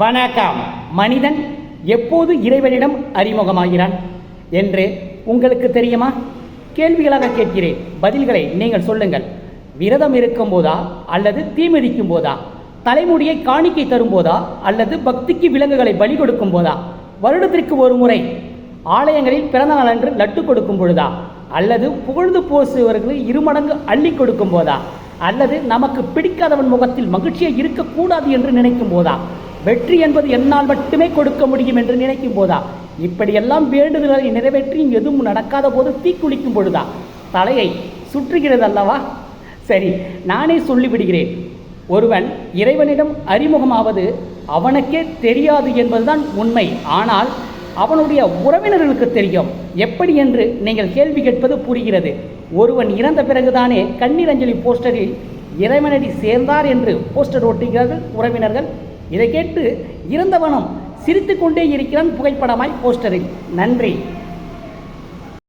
வணக்கம். மனிதன் எப்போது இறைவனிடம் அறிமுகமாகிறான் என்று உங்களுக்கு தெரியுமா? கேள்விகளாக கேட்கிறேன். பதில்களை நீங்கள் சொல்லுங்கள். விரதம் இருக்கும் போதா அல்லது தீமிதிக்கும் போதா தலைமுடியை காணிக்கை தரும் போதா அல்லது பக்திக்கு விலங்குகளை பலி கொடுக்கும் போதா வருடத்திற்கு ஒரு முறை ஆலயங்களில் பிறந்த நாள் அன்று லட்டு கொடுக்கும் பொழுதா? அல்லது புகழ்ந்து போசுவர்களுக்கு இருமடங்கு அள்ளி கொடுக்கும் போதா அல்லது நமக்கு பிடிக்காதவன் முகத்தில் மகிழ்ச்சியை இருக்கக்கூடாது என்று நினைக்கும் போதா வெற்றி என்பது என்னால் மட்டுமே கொடுக்க முடியும் என்று நினைக்கும் போதா? இப்படியெல்லாம் வேண்டுதல்களை நிறைவேற்றியும் எதுவும் நடக்காத போது தீக்குளிக்கும் பொழுதா? தலையை சுற்றுகிறது அல்லவா? சரி நானே சொல்லிவிடுகிறேன். ஒருவன் இறைவனிடம் அறிமுகமாவது அவனுக்கே தெரியாது என்பதுதான் உண்மை. ஆனால் அவனுடைய உறவினர்களுக்கு தெரியும். எப்படி என்று நீங்கள் கேள்வி கேட்பது புரிகிறது. ஒருவன் இறந்த பிறகுதானே கண்ணீர் அஞ்சலி போஸ்டரில் இறைவனடி சேர்ந்தார் என்று போஸ்டர் ஒட்டுகிறார்கள் உறவினர்கள். இதை கேட்டு இறந்தவனும் சிரித்துக்கொண்டே இருக்கிறான் புகைப்படமாய் போஸ்டரில். நன்றி.